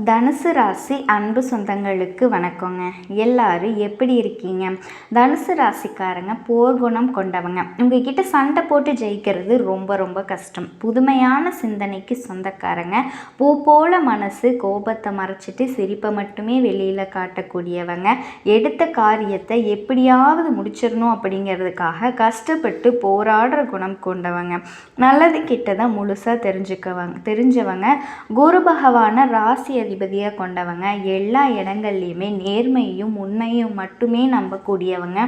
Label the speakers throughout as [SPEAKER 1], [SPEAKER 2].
[SPEAKER 1] தனுசு ராசி அன்பு சொந்தங்களுக்கு வணக்கங்க. எல்லாரும் எப்படி இருக்கீங்க? தனுசு ராசிக்காரங்க போர்க்குணம் கொண்டவங்க. உங்ககிட்ட சண்டை போட்டு ஜெயிக்கிறது ரொம்ப ரொம்ப கஷ்டம். புதுமையான சிந்தனைக்கு சொந்தக்காரங்க. பூ போல மனசு கோபத்தை மறைச்சிட்டு சிரிப்பை மட்டுமே வெளியில் காட்டக்கூடியவங்க. எடுத்த காரியத்தை எப்படியாவது முடிச்சிடணும் அப்படிங்கிறதுக்காக கஷ்டப்பட்டு போராடுற குணம் கொண்டவங்க. நல்லது கிட்டதை முழுசாக தெரிஞ்சுக்கவங்க தெரிஞ்சவங்க. குரு பகவான ராசி அதிபதியாக கொண்டவங்க. எல்லா இடங்கள்லையுமே நேர்மையும் உண்மையும் மட்டுமே நம்பக்கூடியவங்க.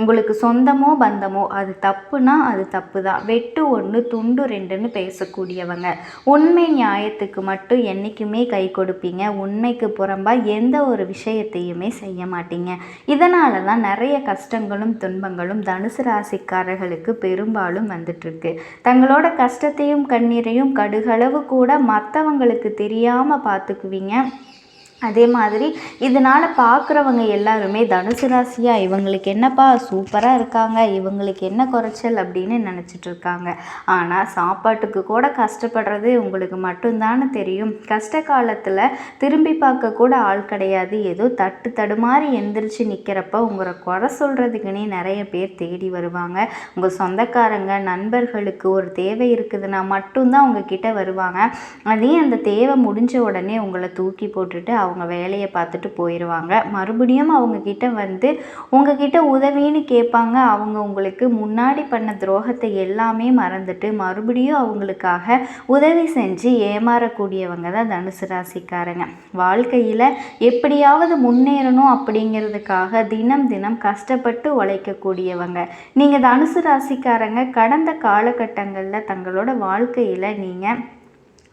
[SPEAKER 1] உங்களுக்கு சொந்தமோ பந்தமோ அது தப்புனா அது தப்பு தான் வெட்டு ஒன்று துண்டு ரெண்டுன்னு பேசக்கூடியவங்க. உண்மை நியாயத்துக்கு மட்டும் என்றைக்குமே கை கொடுப்பீங்க. உண்மைக்கு புறம்பா எந்த ஒரு விஷயத்தையுமே செய்ய மாட்டீங்க. இதனால தான் நிறைய கஷ்டங்களும் துன்பங்களும் தனுசு ராசிக்காரர்களுக்கு பெரும்பாலும் வந்துட்டுருக்கு. தங்களோட கஷ்டத்தையும் கண்ணீரையும் கடுகளவு கூட மற்றவங்களுக்கு தெரியாமல் பார்த்துக்குவீங்க செய்வீங்க அதே மாதிரி இதனால் பார்க்குறவங்க எல்லாருமே தனுசு ராசியா இவங்களுக்கு என்னப்பா சூப்பராக இருக்காங்க இவங்களுக்கு என்ன குறைச்சல் அப்படின்னு நினச்சிட்டு இருக்காங்க. ஆனால் சாப்பாட்டுக்கு கூட கஷ்டப்படுறது உங்களுக்கு மட்டும்தானே தெரியும். கஷ்ட காலத்தில் திரும்பி பார்க்க கூட ஆள் கிடையாது. ஏதோ தட்டு தடுமாறி எந்திரிச்சு நிற்கிறப்ப உங்களை குறை சொல்கிறதுக்குன்னே நிறைய பேர் தேடி வருவாங்க. உங்கள் சொந்தக்காரங்க நண்பர்களுக்கு ஒரு தேவை இருக்குதுன்னா மட்டும்தான் உங்ககிட்ட வருவாங்க. அதே அந்த தேவை முடிஞ்ச உடனே உங்களை தூக்கி போட்டுட்டு அவங்க வேலையை பார்த்துட்டு போயிடுவாங்க மறுபடியும் அவங்கக்கிட்ட வந்து உங்ககிட்ட உதவின்னு கேட்பாங்க. அவங்க உங்களுக்கு முன்னாடி பண்ண துரோகத்தை எல்லாமே மறந்துட்டு மறுபடியும் அவங்களுக்காக உதவி செஞ்சு ஏமாறக்கூடியவங்க தான் தனுசு ராசிக்காரங்க. வாழ்க்கையில் எப்படியாவது முன்னேறணும் அப்படிங்கிறதுக்காக தினம் தினம் கஷ்டப்பட்டு உழைக்கக்கூடியவங்க. நீங்கள் தனுசு ராசிக்காரங்க கடந்த காலகட்டங்களில் தங்களோட வாழ்க்கையில் நீங்கள்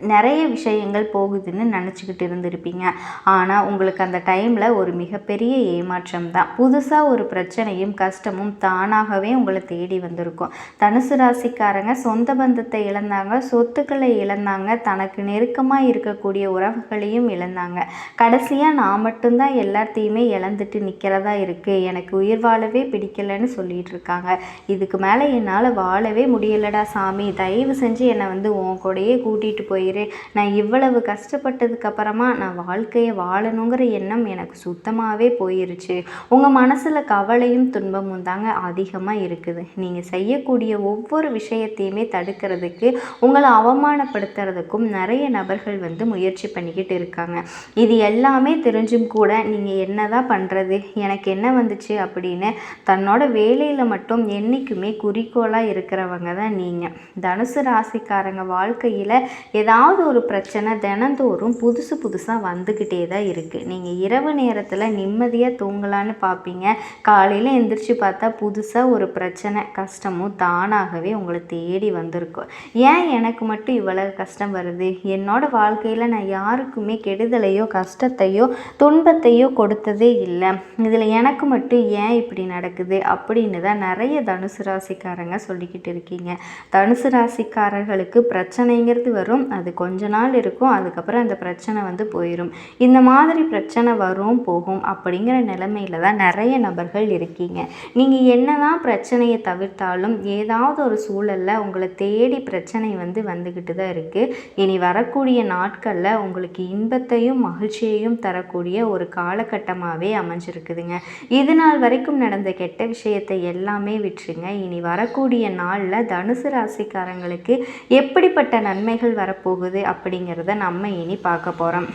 [SPEAKER 1] நிறைய விஷயங்கள் போகுதுன்னு நினச்சிக்கிட்டு இருந்திருப்பீங்க. ஆனால் உங்களுக்கு அந்த டைமில் ஒரு மிகப்பெரிய ஏமாற்றம் தான். புதுசாக ஒரு பிரச்சனையும் கஷ்டமும் தானாகவே உங்களை தேடி வந்திருக்கும். தனுசு ராசிக்காரங்க சொந்த பந்தத்தை இழந்தாங்க சொத்துக்களை இழந்தாங்க தனக்கு நெருக்கமாக இருக்கக்கூடிய உறவுகளையும் இழந்தாங்க. கடைசியாக நான் மட்டும்தான் எல்லாத்தையுமே இழந்துட்டு நிற்கிறதா இருக்குது எனக்கு உயிர் வாழவே பிடிக்கலைன்னு சொல்லிட்டு இருக்காங்க. இதுக்கு மேலே என்னால் வாழவே முடியலடா சாமி. தயவு செஞ்சு என்னை வந்து உன் கூடயே கூட்டிகிட்டு போய் போயிரு நான் இவ்வளவு கஷ்டப்பட்டதுக்கு அப்புறமா நான் வாழ்க்கையை வாழணுங்கிற எண்ணம் எனக்கு சுத்தமாகவே போயிருச்சு. உங்கள் மனசில் கவலையும் துன்பமும் தாங்க அதிகமாக இருக்குது. நீங்கள் செய்யக்கூடிய ஒவ்வொரு விஷயத்தையுமே தடுக்கிறதுக்கு உங்களை அவமானப்படுத்துறதுக்கும் நிறைய நபர்கள் வந்து முயற்சி பண்ணிக்கிட்டு இருக்காங்க. இது எல்லாமே தெரிஞ்சும் கூட நீங்கள் என்ன தான் பண்ணுறது எனக்கு என்ன வந்துச்சு அப்படின்னு தன்னோட வேலையில் மட்டும் என்றைக்குமே குறிக்கோளாக இருக்கிறவங்க தான் நீங்கள் தனுசு ராசிக்காரங்க வாழ்க்கையில் ஏதாவது ஏதாவது ஒரு பிரச்சனை தினந்தோறும் புதுசு புதுசாக வந்துக்கிட்டே தான் இருக்குது நீங்கள் இரவு நேரத்தில் நிம்மதியாக தூங்கலான்னு பார்ப்பீங்க காலையில் எந்திரிச்சு பார்த்தா புதுசாக ஒரு பிரச்சனை கஷ்டமும் தானாகவே உங்களை தேடி வந்திருக்கும். ஏன் எனக்கு மட்டும் இவ்வளவு கஷ்டம் வருது? என்னோட வாழ்க்கையில் நான் யாருக்குமே கெடுதலையோ கஷ்டத்தையோ துன்பத்தையோ கொடுத்ததே இல்லை. இதில் எனக்கு மட்டும் ஏன் இப்படி நடக்குது? அப்படின்னு தான் நிறைய தனுசு ராசிக்காரங்க சொல்லிக்கிட்டு இருக்கீங்க. தனுசு ராசிக்காரர்களுக்கு பிரச்சனைங்கிறது வரும் அது அது கொஞ்ச நாள் இருக்கும் அதுக்கப்புறம் அந்த பிரச்சனை வந்து போயிடும் இந்த மாதிரி பிரச்சனை வரும் போகும் அப்படிங்கிற நிலைமையில தான் நிறைய நபர்கள் இருக்கீங்க. நீங்கள் என்ன தான் பிரச்சனையை தவிர்த்தாலும் ஏதாவது ஒரு சூழலில் உங்களை தேடி பிரச்சனை வந்து வந்துக்கிட்டு தான் இருக்குது இனி வரக்கூடிய நாட்களில் உங்களுக்கு இன்பத்தையும் மகிழ்ச்சியையும் தரக்கூடிய ஒரு காலகட்டமாகவே அமைஞ்சிருக்குதுங்க. இது நாள் வரைக்கும் நடந்த கெட்ட விஷயத்தை எல்லாமே விட்டுருங்க. இனி வரக்கூடிய நாளில் தனுசு ராசிக்காரங்களுக்கு எப்படிப்பட்ட நன்மைகள் வரப்போகுது போகுது அப்படிங்கிறத நம்ம இனி பார்க்க போகிறோம்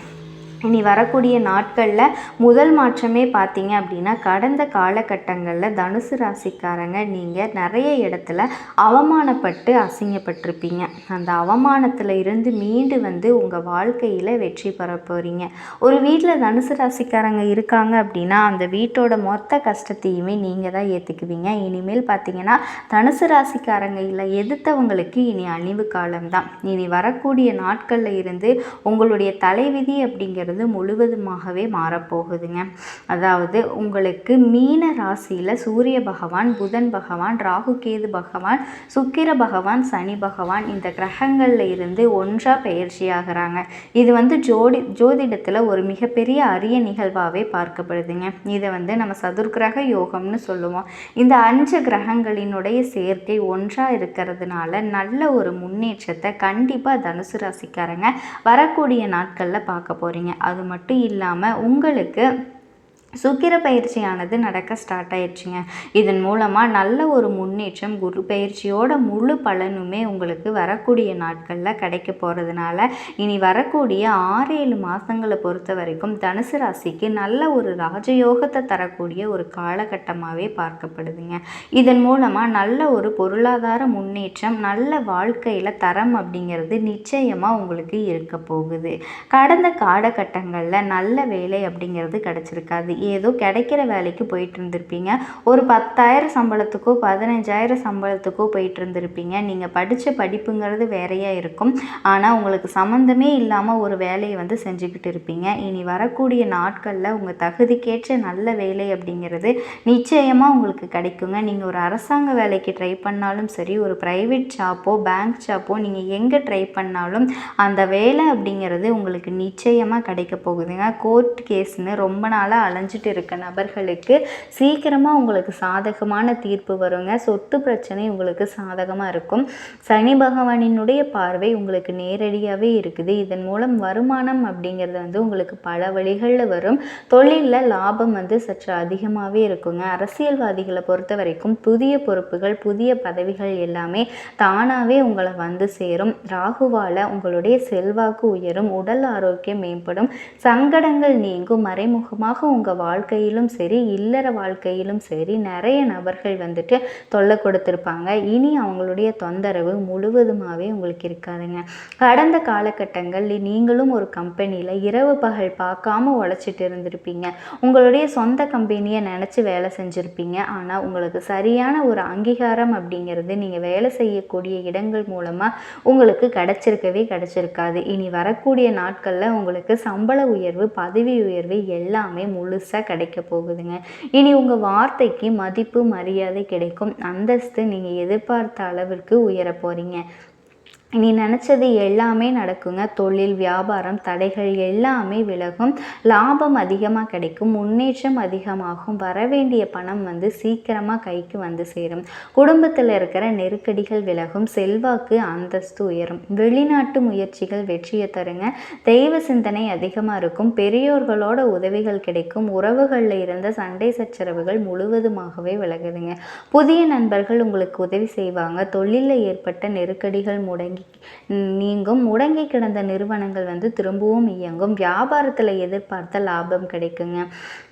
[SPEAKER 1] இனி வரக்கூடிய நாட்களில் முதல் மாற்றமே பார்த்தீங்க அப்படின்னா கடந்த காலகட்டங்களில் தனுசு ராசிக்காரங்க நீங்கள் நிறைய இடத்துல அவமானப்பட்டு அசிங்கப்பட்டிருப்பீங்க. அந்த அவமானத்தில் இருந்து மீண்டு வந்து உங்கள் வாழ்க்கையில் வெற்றி பெற போகிறீங்க ஒரு வீட்டில் தனுசு ராசிக்காரங்க இருக்காங்க அப்படின்னா அந்த வீட்டோட மொத்த கஷ்டத்தையுமே நீங்கள் தான் ஏற்றுக்குவீங்க இனிமேல் பார்த்தீங்கன்னா தனுசு ராசிக்காரங்க இல்லை எதிர்த்தவங்களுக்கு இனி அழிவு காலம்தான். இனி வரக்கூடிய நாட்களில் இருந்து உங்களுடைய தலைவிதி அப்படிங்கிறது அப்படிங்கிறது முழுவதுமாகவே மாறப்போகுதுங்க. அதாவது உங்களுக்கு மீன ராசியில் சூரிய பகவான் புதன் பகவான் ராகு கேது பகவான் சுக்கிர பகவான் சனி பகவான் இந்த கிரகங்களில் இருந்து ஒன்றாக பயிற்சி ஆகிறாங்க. இது வந்து ஜோடி ஜோதிடத்தில் ஒரு மிகப்பெரிய அரிய நிகழ்வாகவே பார்க்கப்படுதுங்க. இதை வந்து நம்ம சதுர்கிரக யோகம்னு சொல்லுவோம். இந்த அஞ்சு கிரகங்களினுடைய சேர்க்கை ஒன்றாக இருக்கிறதுனால நல்ல ஒரு முன்னேற்றத்தை கண்டிப்பாக தனுசு ராசிக்காரங்க வரக்கூடிய நாட்களில் பார்க்க போகிறீங்க அது மட்டும் இல்லாமல் உங்களுக்கு சுக்கிர பயிற்சியானது நடக்க ஸ்டார்ட் ஆயிடுச்சுங்க. இதன் மூலமாக நல்ல ஒரு முன்னேற்றம் குரு பயிற்சியோட முழு பலனுமே உங்களுக்கு வரக்கூடிய நாட்களில் கிடைக்க போகிறதுனால இனி வரக்கூடிய ஆறு ஏழு மாதங்களை பொறுத்த வரைக்கும் தனுசு ராசிக்கு நல்ல ஒரு ராஜயோகத்தை தரக்கூடிய ஒரு காலகட்டமாகவே பார்க்கப்படுதுங்க. இதன் மூலமாக நல்ல ஒரு பொருளாதார முன்னேற்றம் நல்ல வாழ்க்கையில் தரம் அப்படிங்கிறது நிச்சயமாக உங்களுக்கு இருக்க போகுது. கடந்த காலகட்டங்களில் நல்ல வேலை அப்படிங்கிறது கிடச்சிருக்காது. ஏதோ கிடைக்கிற வேலைக்கு போயிட்டு இருந்திருப்பீங்க ஒரு பத்தாயிரம் சம்பளத்துக்கோ பதினஞ்சாயிரம் சம்பளத்துக்கோ போயிட்டு இருந்திருப்பீங்க நீங்கள் படித்த படிப்புங்கிறது வேறையாக இருக்கும். ஆனால் உங்களுக்கு சம்மந்தமே இல்லாமல் ஒரு வேலையை வந்து செஞ்சுக்கிட்டு இருப்பீங்க. இனி வரக்கூடிய நாட்களில் உங்கள் தகுதிக்கேற்ற நல்ல வேலை அப்படிங்கிறது நிச்சயமாக உங்களுக்கு கிடைக்குங்க. நீங்கள் ஒரு அரசாங்க வேலைக்கு ட்ரை பண்ணாலும் சரி ஒரு ப்ரைவேட் ஷாப்போ பேங்க் ஷாப்போ நீங்கள் எங்கே ட்ரை பண்ணாலும் அந்த வேலை அப்படிங்கிறது உங்களுக்கு நிச்சயமாக கிடைக்க போகுதுங்க. கோர்ட் கேஸ்னு ரொம்ப நாளாக அலைஞ்சு அலைஞ்சிட்டு இருக்க நபர்களுக்கு சீக்கிரமாக உங்களுக்கு சாதகமான தீர்ப்பு வருங்க. சொத்து பிரச்சனை உங்களுக்கு சாதகமாக இருக்கும். சனி பகவானினுடைய பார்வை உங்களுக்கு நேரடியாகவே இருக்குது. இதன் மூலம் வருமானம் அப்படிங்கிறது வந்து உங்களுக்கு பல வழிகளில் வரும். தொழிலில் லாபம் வந்து சற்று அதிகமாகவே இருக்குங்க. அரசியல்வாதிகளை பொறுத்த வரைக்கும் புதிய பொறுப்புகள் புதிய பதவிகள் எல்லாமே தானாகவே உங்களை வந்து சேரும். ராகுவால் உங்களுடைய செல்வாக்கு உயரும். உடல் ஆரோக்கியம் மேம்படும். சங்கடங்கள் நீங்கும். மறைமுகமாக உங்கள் வாழ்க்கையிலும் சரி இல்லற வாழ்க்கையிலும் சரி நிறைய நபர்கள் வந்துட்டு தொல்லை கொடுத்துருப்பாங்க. இனி அவங்களுடைய தொந்தரவு முழுவதுமாகவே உங்களுக்கு இருக்காதுங்க. கடந்த காலகட்டங்களில் நீங்களும் ஒரு கம்பெனியில் இரவு பகல் பார்க்காம உழைச்சிட்டு இருந்திருப்பீங்க. உங்களுடைய சொந்த கம்பெனியை நினச்சி வேலை செஞ்சுருப்பீங்க. ஆனால் உங்களுக்கு சரியான ஒரு அங்கீகாரம் அப்படிங்கிறது நீங்கள் வேலை செய்யக்கூடிய இடங்கள் மூலமாக உங்களுக்கு கிடைச்சிருக்கவே கிடைச்சிருக்காது. இனி வரக்கூடிய நாட்களில் உங்களுக்கு சம்பள உயர்வு பதவி உயர்வு எல்லாமே முழுசாக பெருசாக கிடைக்க போகுதுங்க. இனி உங்கள் வார்த்தைக்கு மதிப்பு மரியாதை கிடைக்கும். அந்தஸ்து நீங்கள் எதிர்பார்த்த அளவிற்கு உயர போகிறீங்க நீ நினச்சது எல்லாமே நடக்குங்க. தொழில் வியாபாரம் தடைகள் எல்லாமே விலகும். லாபம் அதிகமாக கிடைக்கும். முன்னேற்றம் அதிகமாகும். வரவேண்டிய பணம் வந்து சீக்கிரமாக கைக்கு வந்து சேரும். குடும்பத்தில் இருக்கிற நெருக்கடிகள் விலகும். செல்வாக்கு அந்தஸ்து உயரும். வெளிநாட்டு முயற்சிகள் வெற்றியை தருங்க. தெய்வ சிந்தனை அதிகமாக இருக்கும். பெரியோர்களோட உதவிகள் கிடைக்கும். உறவுகளில் இருந்த சண்டை சச்சரவுகள் முழுவதுமாகவே விலகுதுங்க. புதிய நண்பர்கள் உங்களுக்கு உதவி செய்வாங்க. தொழிலில் ஏற்பட்ட நெருக்கடிகள் முடங்கி நீங்கும். முடங்கி கிடந்த நிறுவனங்கள் வந்து திரும்பவும் இயங்கும். வியாபாரத்தில் எதிர்பார்த்த லாபம் கிடைக்குங்க.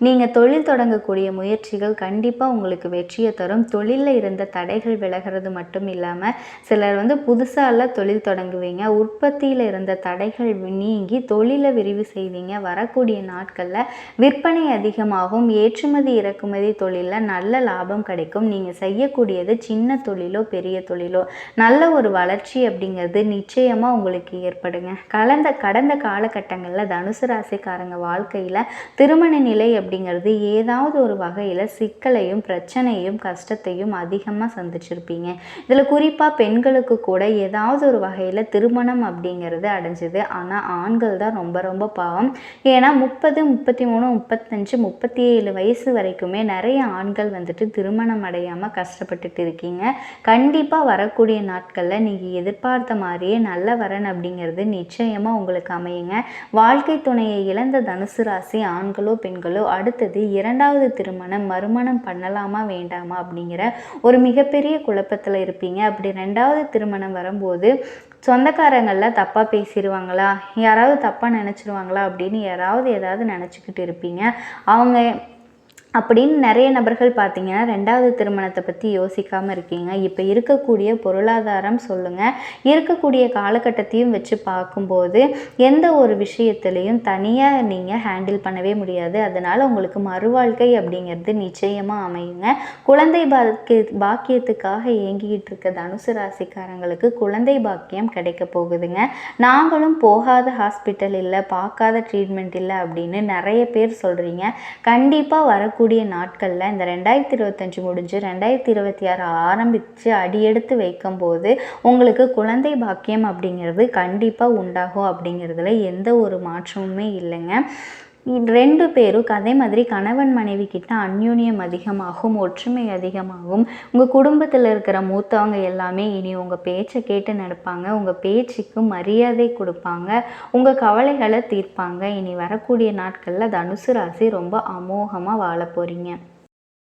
[SPEAKER 1] நீங்கள் தொழில் தொடங்கக்கூடிய முயற்சிகள் கண்டிப்பாக உங்களுக்கு வெற்றியை தரும். தொழிலில் இருந்த தடைகள் விலகிறது மட்டும் இல்லாமல் சிலர் வந்து புதுசால தொழில் தொடங்குவீங்க. உற்பத்தியில் இருந்த தடைகள் நீங்கி தொழிலை விரிவு செய்வீங்க. வரக்கூடிய நாட்களில் விற்பனை அதிகமாகும். ஏற்றுமதி இறக்குமதி தொழிலில் நல்ல லாபம் கிடைக்கும். நீங்கள் செய்யக்கூடியது சின்ன தொழிலோ பெரிய தொழிலோ நல்ல ஒரு வளர்ச்சி அப்படிங்கிற அப்படிங்கிறது நிச்சயமாக உங்களுக்கு ஏற்படுங்க. கலந்த கடந்த காலகட்டங்களில் தனுசு ராசிக்காரங்க வாழ்க்கையில் திருமண நிலை அப்படிங்கிறது ஏதாவது ஒரு வகையில் சிக்கலையும் பிரச்சனையும் கஷ்டத்தையும் அதிகமாக சந்திச்சிருப்பீங்க. இதில் குறிப்பாக பெண்களுக்கு கூட ஏதாவது ஒரு வகையில் திருமணம் அப்படிங்கிறது அடைஞ்சிது. ஆனால் ஆண்கள் தான் ரொம்ப ரொம்ப பாவம். ஏன்னா முப்பது முப்பத்தி மூணு முப்பத்தஞ்சு முப்பத்தி ஏழு வயசு வரைக்குமே நிறைய ஆண்கள் வந்துட்டு திருமணம் அடையாமல் கஷ்டப்பட்டுட்டு இருக்கீங்க. கண்டிப்பாக வரக்கூடிய நாட்களில் நீங்கள் எதிர்பார்த்து எதிர்பார்த்த மாதிரியே நல்ல வரன் அப்படிங்கிறது நிச்சயமாக உங்களுக்கு அமையுங்க. வாழ்க்கை துணையை இழந்த தனுசு ராசி ஆண்களோ பெண்களோ அடுத்தது இரண்டாவது திருமணம் மறுமணம் பண்ணலாமா வேண்டாமா அப்படிங்கிற ஒரு மிகப்பெரிய குழப்பத்தில் இருப்பீங்க. அப்படி ரெண்டாவது திருமணம் வரும்போது சொந்தக்காரங்களில் தப்பாக பேசிடுவாங்களா யாராவது தப்பாக நினச்சிருவாங்களா அப்படின்னு யாராவது ஏதாவது நினச்சிக்கிட்டு இருப்பீங்க. அவங்க அப்படின்னு நிறைய நபர்கள் பார்த்தீங்கன்னா ரெண்டாவது திருமணத்தை பற்றி யோசிக்காமல் இருக்கீங்க. இப்போ இருக்கக்கூடிய பொருளாதாரம் சொல்லுங்கள் இருக்கக்கூடிய காலகட்டத்தையும் வச்சு பார்க்கும்போது எந்த ஒரு விஷயத்துலையும் தனியாக நீங்கள் ஹேண்டில் பண்ணவே முடியாது. அதனால் உங்களுக்கு மறுவாழ்க்கை அப்படிங்கிறது நிச்சயமாக அமையுங்க. குழந்தை பாக்கிய பாக்கியத்துக்காக இயங்கிக்கிட்டு இருக்க தனுசு ராசிக்காரங்களுக்கு குழந்தை பாக்கியம் கிடைக்க போகுதுங்க. நாங்களும் போகாத ஹாஸ்பிட்டல் இல்லை பார்க்காத ட்ரீட்மெண்ட் இல்லை அப்படின்னு நிறைய பேர் சொல்கிறீங்க கண்டிப்பாக வரக்கூடிய வரக்கூடிய நாட்களில் இந்த ரெண்டாயிரத்தி இருபத்தஞ்சி முடிஞ்சு ரெண்டாயிரத்தி இருபத்தி ஆறு ஆரம்பித்து அடியெடுத்து வைக்கும்போது உங்களுக்கு குழந்தை பாக்கியம் அப்படிங்கிறது கண்டிப்பாக உண்டாகும் அப்படிங்கிறதுல எந்த ஒரு மாற்றமுமே இல்லைங்க. ரெண்டு பேரும் அதே மாதிரி கணவன் மனைவி கிட்ட அந்யூன்யம் அதிகமாகும் ஒற்றுமை அதிகமாகும். உங்கள் குடும்பத்தில் இருக்கிற மூத்தவங்க எல்லாமே இனி உங்கள் பேச்சை கேட்டு நடப்பாங்க. உங்கள் பேச்சுக்கு மரியாதை கொடுப்பாங்க. உங்கள் கவலைகளை தீர்ப்பாங்க. இனி வரக்கூடிய நாட்களில் தனுசு ராசி ரொம்ப அமோகமாக வாழ போகிறீங்க